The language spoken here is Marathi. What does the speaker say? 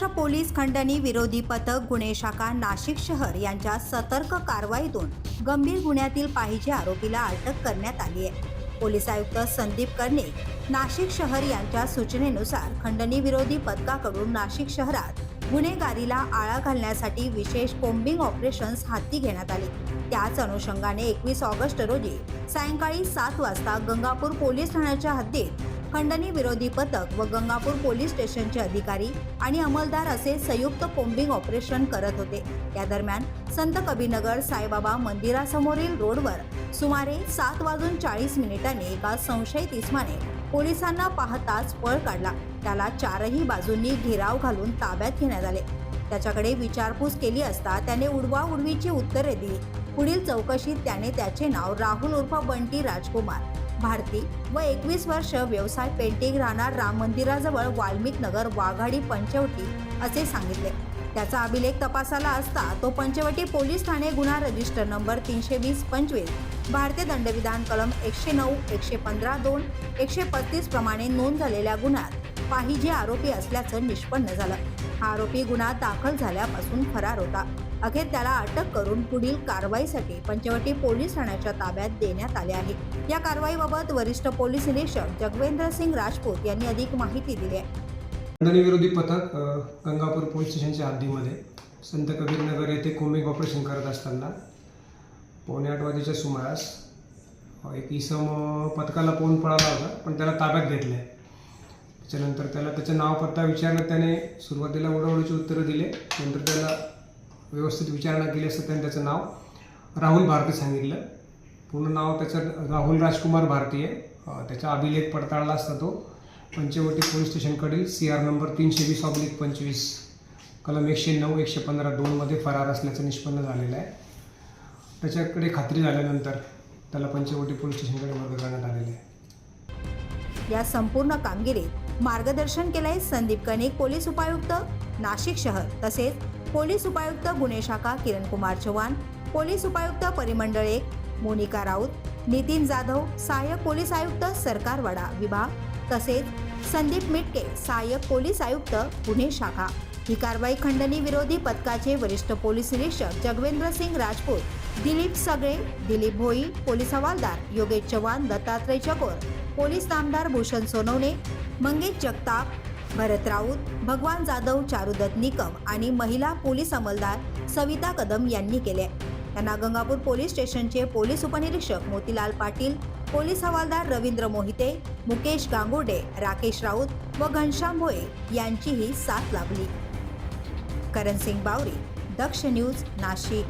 महाराष्ट्र पोलीस खंडणी विरोधी पथक गुन्हे शाखा नाशिक शहर यांच्या सतर्क कारवाईतून गंभीर गुन्ह्यातील पाहिजे आरोपीला अटक करण्यात आली आहे. पोलीस आयुक्त संदीप कर्णे नाशिक शहर यांच्या सूचनेनुसार खंडणी विरोधी पथकाकडून नाशिक शहरात गुन्हेगारीला आळा घालण्यासाठी विशेष कोम्बिंग ऑपरेशन्स हाती घेण्यात आले. त्याच अनुषंगाने एकवीस ऑगस्ट रोजी सायंकाळी सात वाजता गंगापूर पोलीस ठाण्याच्या हद्दीत खंडणी विरोधी पथक व गंगापूर पोलीस स्टेशनचे अधिकारी आणि अंमलदार असे संयुक्त कोम्बिंग ऑपरेशन करत होते. या दरम्यान संत कबीनगर साईबाबा मंदिरासमोरील रोडवर सुमारे सात वाजून चाळीस मिनिटांनी एका संशयित इस्माने पोलिसांना पाहताच पळ काढला. त्याला चारही बाजूंनी घेराव घालून ताब्यात घेण्यात आले. त्याच्याकडे विचारपूस केली असता त्याने उडवाउडवीची उत्तरे दिली. पुढील चौकशीत त्याने त्याचे नाव राहुल उर्फ बंटी राजकुमार भारती व एकवीस वर्ष व्यवसाय पेंटिंग राहणार राम मंदिराजवळ वाल्मिक नगर वाघाडी पंचवटी असे सांगितले. त्याचा अभिलेख तपासाला असता तो पंचवटी पोलीस ठाणे गुन्हा रजिस्टर नंबर तीनशे वीस पंचवीस भारतीय दंडविधान कलम एकशे नऊ एकशे पंधरा दोन एकशे पस्तीस प्रमाणे नोंद झालेल्या गुन्ह्यात पाहिजे आरोपी असल्याचं निष्पन्न झालं. हा आरोपी गुन्हा दाखल झाल्यापासून फरार होता. अखेर त्याला अटक करून पुढील कारवाईसाठी पंचवटी पोलीस ठाण्याच्या ताब्यात देण्यात आले आहे. या कारवाईबाबत वरिष्ठ पोलीस निरीक्षक जगवेंद्र सिंग राजपूत यांनी अधिक माहिती दिली आहे. विरोधी पथक गंगापूर पोलीस स्टेशनच्या हद्दीमध्ये संत कबीरनगर येथे कोमिक ऑपरेशन करत असताना पावणे आठ वाजेच्या सुमारास एक इसम पथकाला पोहून पळाला होता पण त्याला ताब्यात घेतलं आहे. त्याच्यानंतर त्याला त्याचं नाव पत्ता विचारलं त्याने सुरुवातीला ओढाओढीची उत्तरं दिले नंतर त्याला व्यवस्थित विचारणा केली असता त्यांनी त्याचं नाव राहुल भारती सांगितलं. पूर्ण नाव त्याचं राहुल राजकुमार भारती आहे. त्याचा अभिलेख पडताळला असता तो. पंचवटी पोलीस स्टेशनकडील सी आर नंबर तीनशे वीस ऑब्लिक पंचवीस कलम एकशे नऊ एकशे पंधरा दोनमध्ये फरार असल्याचं निष्पन्न झालेलं आहे. त्याच्याकडे खात्री झाल्यानंतर त्याला पंचवटी पोलीस स्टेशनकडे वर्ग करण्यात आलेले आहे. या संपूर्ण कामगिरीत मार्गदर्शन केलंय संदीप कनिक पोलीस उपायुक्त नाशिक शहर तसेच पोलीस उपायुक्त गुन्हे शाखा किरण कुमार चव्हाण पोलीस उपायुक्त परिमंडळ एक मोनिका राऊत नितीन जाधव सहाय्यक पोलीस आयुक्त सरकारवाडा विभाग तसेच संदीप मिटके सहाय्यक पोलीस आयुक्त गुन्हे शाखा. ही कारवाई खंडणी विरोधी पथकाचे वरिष्ठ पोलीस निरीक्षक जगवेंद्र सिंग राजपूत दिलीप सगळे दिलीप भोई पोलीस हवालदार योगेश चव्हाण दत्तात्रय चकोर पोलीस नामदार भूषण सोनवणे मंगेश जगताप भरत राऊत भगवान जाधव चारुदत्त निकम आणि महिला पोलीस अंमलदार सविता कदम यांनी केले. त्यांना गंगापूर पोलीस स्टेशनचे पोलीस उपनिरीक्षक मोतीलाल पाटील पोलीस हवालदार रवींद्र मोहिते मुकेश गांगुर्डे राकेश राऊत व घनश्याम भोये यांचीही साथ लाभली. करण सिंग बावरी दक्ष न्यूज नाशिक.